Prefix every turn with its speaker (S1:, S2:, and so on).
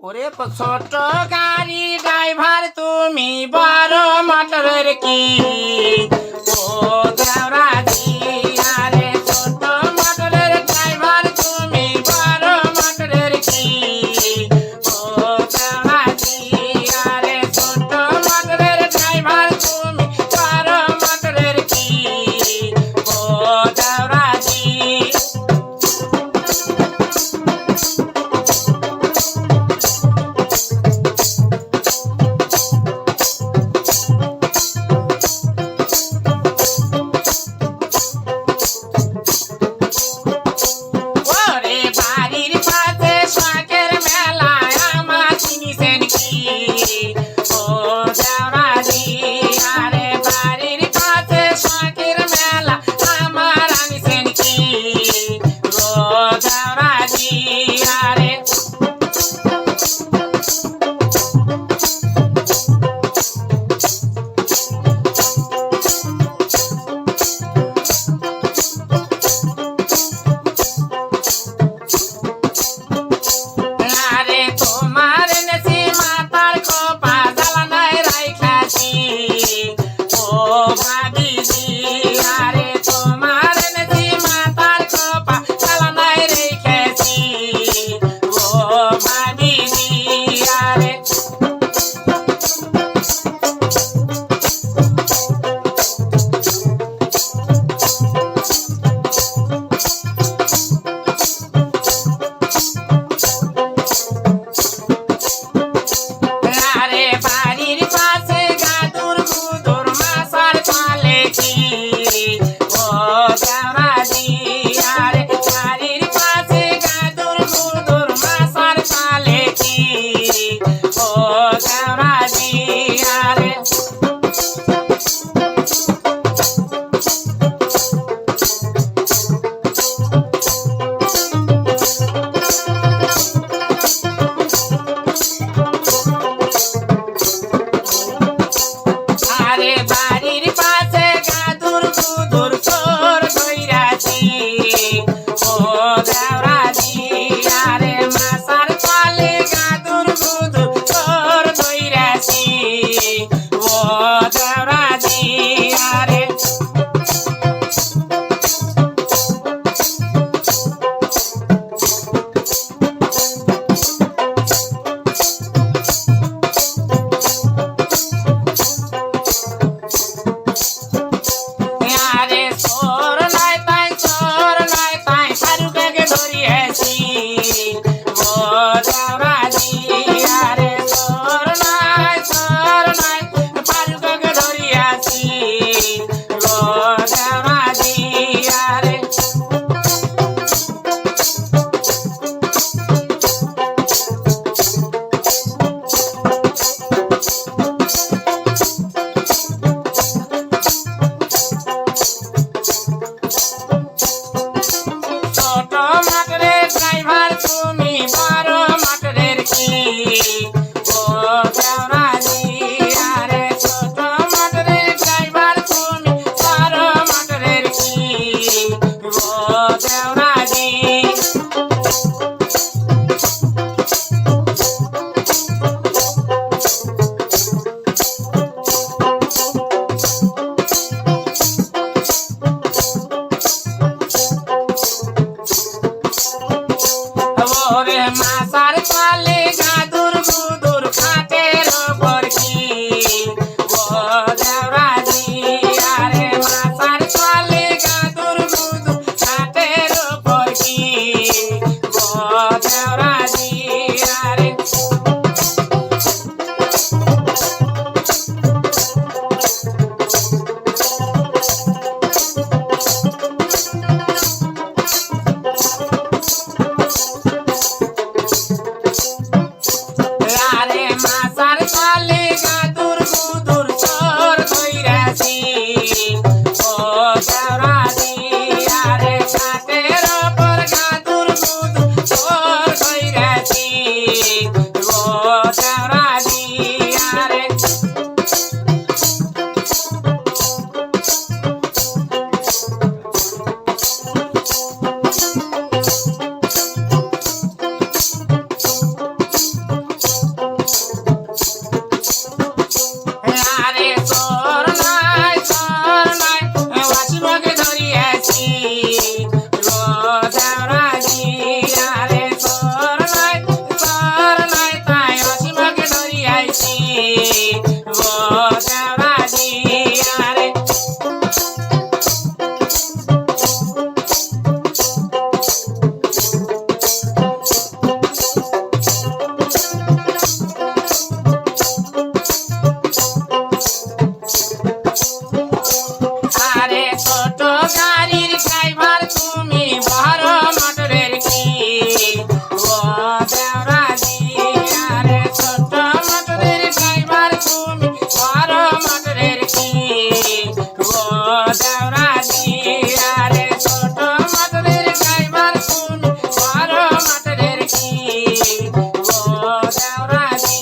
S1: ওরে ছোট গাড়ি ড্রাইভার তুমি বড় মোটরের কি? ও I see. Bye. Lord, have গাড়ির ড্রাইভার, তুমি বহর কি? ও দেওরাজি আরে ছোট মোটরের ড্রাইভার, তুমি বহর মোটরের কি? ও দেওরাজি আরে ছোট মোটরের ড্রাইভার, তুমি বহর মোটরের কি? ও দেওরাজি